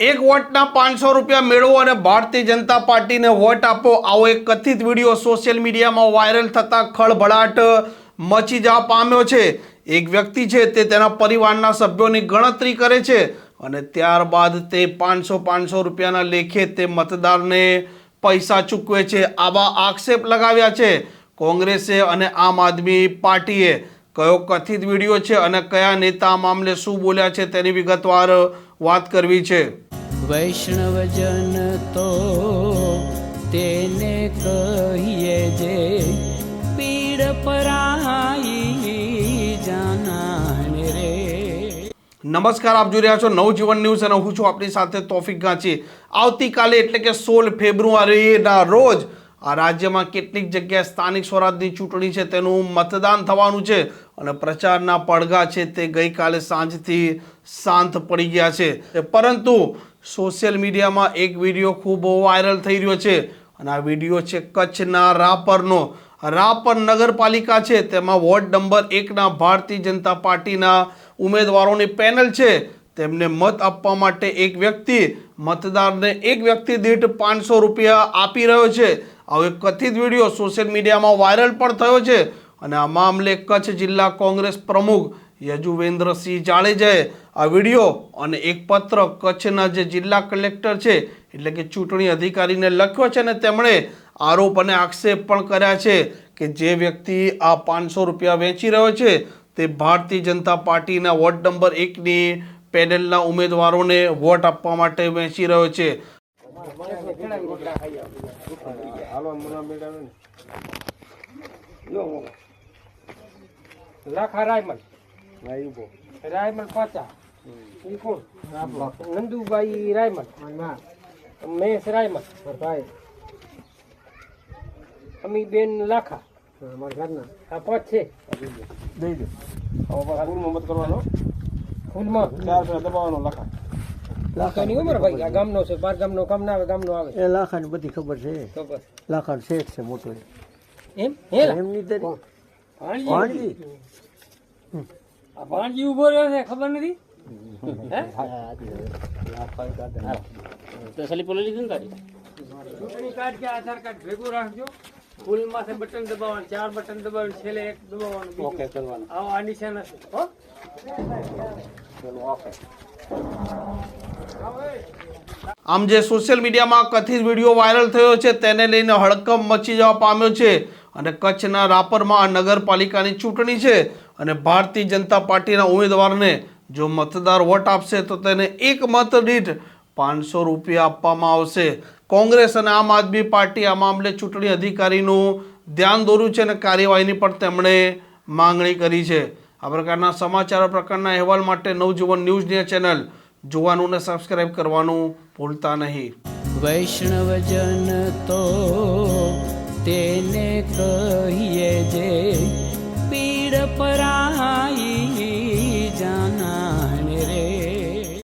એક વોટના પાંચસો રૂપિયા મેળવો અને ભારતીય જનતા પાર્ટીને વોટ આપો. આવો એક કથિત વીડિયો સોશિયલ મીડિયામાં વાયરલ થતા ખળભળાટ મચી જવા પામ્યો છે. એક વ્યક્તિ છે તે તેના પરિવારના સભ્યોની ગણતરી કરે છે અને ત્યારબાદ તે પાંચસો પાંચસો રૂપિયાના લેખે તે મતદારને પૈસા ચૂકવે છે. આવા આક્ષેપ લગાવ્યા છે કોંગ્રેસે અને આમ આદમી પાર્ટીએ. કયો કથિત વીડિયો છે અને કયા નેતા મામલે શું બોલ્યા છે તેની વિગતવાર વાત કરવી છે. વૈષ્ણવજન તો તેને કહીએ જે પીડ પરાઈ જાનાને રે. નમસ્કાર, આપ જોઈ રહ્યા છો નવજીવન ન્યૂઝ અને હું છું આપની સાથે તોફિક ગાંચી. આવતીકાલે એટલે કે સોળ ફેબ્રુઆરીના રોજ આ રાજ્યમાં કેટલીક જગ્યાએ સ્થાનિક સ્વરાજની ચૂંટણી છે, તેનું મતદાન થવાનું છે. અને પ્રચારના પડઘા છે તે ગઈકાલે સાંજથી શાંત પડી ગયા છે. પરંતુ સોશિયલ મીડિયામાં એક વીડિયો ખૂબ વાયરલ થઈ રહ્યો છે અને આ વીડિયો છે કચ્છના રાપરનો. રાપર નગરપાલિકા છે, તેમાં વોર્ડ નંબર એકના ભારતીય જનતા પાર્ટીના ઉમેદવારોની પેનલ છે. તેમને મત આપવા માટે એક વ્યક્તિ, મતદારને એક વ્યક્તિ દીઠ પાંચસો રૂપિયા આપી રહ્યો છે. આવો એક કથિત વીડિયો સોશિયલ મીડિયામાં વાયરલ પણ થયો છે. અને આ મામલે કચ્છ જિલ્લા કોંગ્રેસ પ્રમુખ યજુવેન્દ્રસિંહ જાડેજાએ આ વીડિયો અને એક પત્ર કચ્છના જે જિલ્લા કલેક્ટર છે, એટલે કે ચૂંટણી અધિકારીને લખ્યો છે અને તેમણે આરોપ અને આક્ષેપ પણ કર્યા છે કે જે વ્યક્તિ આ પાંચસો રૂપિયા વેચી રહ્યો છે તે ભારતીય જનતા પાર્ટીના વોર્ડ નંબર એકની પેનલના ઉમેદવારોને વોટ આપવા માટે વેચી રહ્યો છે. લાખા રાયમલ. રાયમલ પાચા નંદુભાઈ રાયમલ. મહેશ રાયમલ. અમી બેન લાખા. હા પાંચ છે દઈ દો. હવે ફૂલમાં મત કરવાનો. ફૂલમાં. ચાર દબાવવાનો લાખા. લાખાની ઉંમર ભાઈ. આ ગામનો છે. બાર ગામનો કામ ના આવે ગામનો આવે. એ લાખાની બધી ખબર છે. ખબર. લાખાનો શેઠ છે મોટો. એમ? હે લા? એમની તરી ભાણજી ભાણજી આ ભાણજી ઊભો રહ્યો છે ખબર નથી? હે? ચૂંટણી કાર્ડ કે આધાર કાર્ડ ભેગું રાખજો. ફૂલ માથે બટન દબાવવાનું ચાર બટન દબાવવાનું છેલ્લે એક દબાવવાનું ઓકે કરવાનું. આવો આ નિશાન હશે. હો? આમ જે સોશિયલ મીડિયામાં કથિત વીડિયો વાયરલ થયો છે તેને લઈને હડકંપ મચી જવા પામ્યો છે. અને કચ્છના રાપરમાં આ નગરપાલિકાની ચૂંટણી છે અને ભારતીય જનતા પાર્ટીના ઉમેદવારને જો મતદાર વોટ આપશે તો તેને એક મત દીઠ પાંચસો રૂપિયા આપવામાં આવશે. કોંગ્રેસ અને આમ આદમી પાર્ટી આ મામલે ચૂંટણી અધિકારીનું ધ્યાન દોર્યું છે અને કાર્યવાહીની પણ તેમણે માંગણી કરી છે. આ પ્રકારના સમાચાર પ્રકારના અહેવાલ માટે નવજીવન ન્યૂઝની ચેનલ જોવાનું ને સબસ્ક્રાઇબ કરવાનું ભૂલતા નહીં. વૈષ્ણવજન તો તેને કહીએ